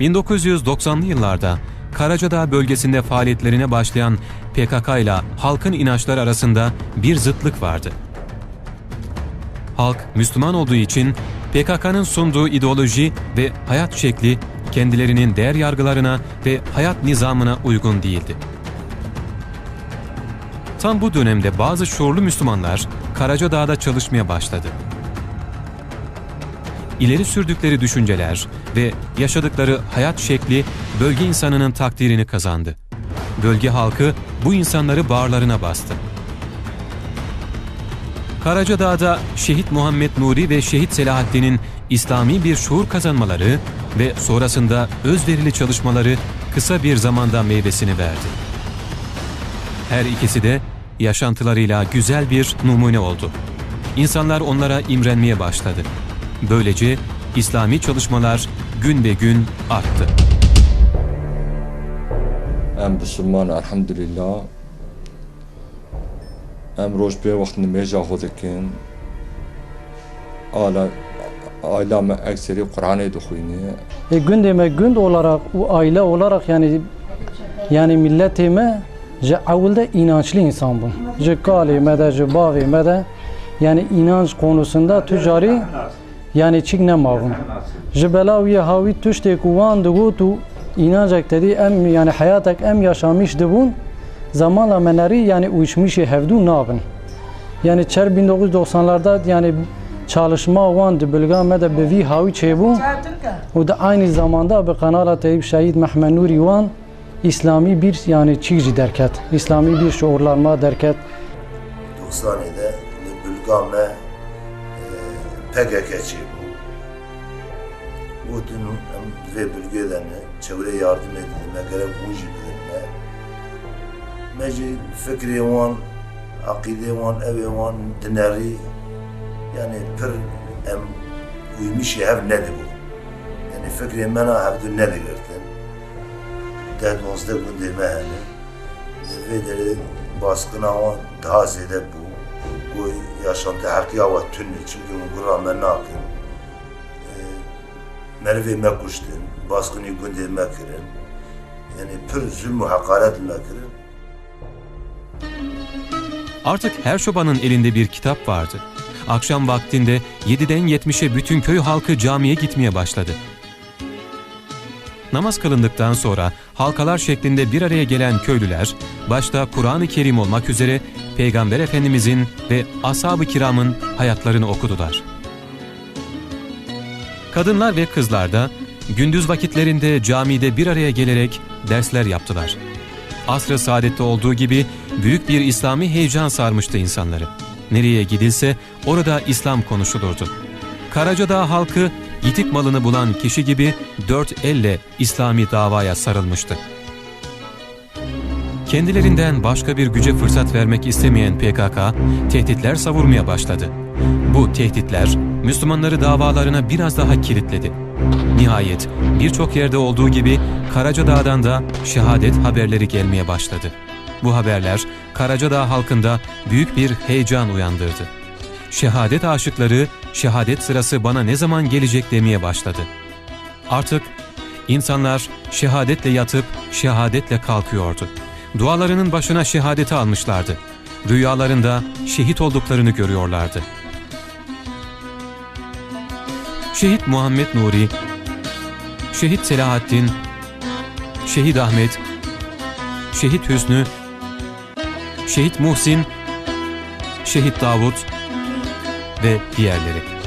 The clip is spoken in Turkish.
1990'lı yıllarda Karacadağ bölgesinde faaliyetlerine başlayan PKK ile halkın inançları arasında bir zıtlık vardı. Halk Müslüman olduğu için PKK'nın sunduğu ideoloji ve hayat şekli kendilerinin değer yargılarına ve hayat nizamına uygun değildi. Tam bu dönemde bazı şuurlu Müslümanlar Karacadağ'da çalışmaya başladı. İleri sürdükleri düşünceler ve yaşadıkları hayat şekli bölge insanının takdirini kazandı. Bölge halkı bu insanları bağırlarına bastı. Karacadağ'da Şehit Muhammed Nuri ve Şehit Selahaddin'in İslami bir şuur kazanmaları ve sonrasında özverili çalışmaları kısa bir zamanda meyvesini verdi. Her ikisi de yaşantılarıyla güzel bir numune oldu. İnsanlar onlara imrenmeye başladı. Böylece İslami çalışmalar gün be gün arttı. Em Müslüman elhamdülillah. Em roj bir vaxtında meja xodekin. Ala aileme ekseri Kur'an'ı duxuyni. E, gündeme günd olarak, o aile olarak yani yani milletime je avulde inançlı insan bu. Je kali mede, je bavi mede yani inanç konusunda tücari yani çikne mavun. Je belaviye havi tüşte kuvan dugu tu inancak dedi em yani hayatak em yaşamış dibun zamanla meneri yani uyuşmuş hevdu nabın. Yani çer 1990'larda yani çalışma van bölgeme de bevi havi çebu. O da aynı zamanda be kanala Tayyip Şehit Mehmet Nuri Van İslami bir yani çiğci derket, İslami bir şuurlanma derket. 90'da Bülgame PKK bu. Bu tüm ve bölgelerine çevre yardım edilme, gerek bilme. Meci fikri van, akide van, evi van, dineri yani pir em uymuş hev nedir bu? Yani fikri mena hevdu nedir gördün? Derdonuzda bunu deme hani. Ve de baskına van daha zede bu. Bu yaşantı herkese var tünlü çünkü bu kurama ne yapayım? Merve me baskını günde me. Yani pür zulmü hakaret me. Artık her çobanın elinde bir kitap vardı. Akşam vaktinde 7'den 70'e bütün köy halkı camiye gitmeye başladı. Namaz kılındıktan sonra halkalar şeklinde bir araya gelen köylüler, başta Kur'an-ı Kerim olmak üzere Peygamber Efendimizin ve ashab-ı kiramın hayatlarını okudular. Kadınlar ve kızlar da gündüz vakitlerinde camide bir araya gelerek dersler yaptılar. Asr-ı saadette olduğu gibi büyük bir İslami heyecan sarmıştı insanları. Nereye gidilse orada İslam konuşulurdu. Karacadağ halkı yitik malını bulan kişi gibi dört elle İslami davaya sarılmıştı. Kendilerinden başka bir güce fırsat vermek istemeyen PKK, tehditler savurmaya başladı. Bu tehditler Müslümanları davalarına biraz daha kilitledi. Nihayet birçok yerde olduğu gibi Karacadağ'dan da şehadet haberleri gelmeye başladı. Bu haberler Karacadağ halkında büyük bir heyecan uyandırdı. Şehadet aşıkları şehadet sırası bana ne zaman gelecek demeye başladı. Artık insanlar şehadetle yatıp şehadetle kalkıyordu. Dualarının başına şehadeti almışlardı. Rüyalarında şehit olduklarını görüyorlardı. Şehit Muhammed Nuri, Şehit Selahaddin, Şehit Ahmet, Şehit Hüsnü, Şehit Muhsin, Şehit Davut ve diğerleri.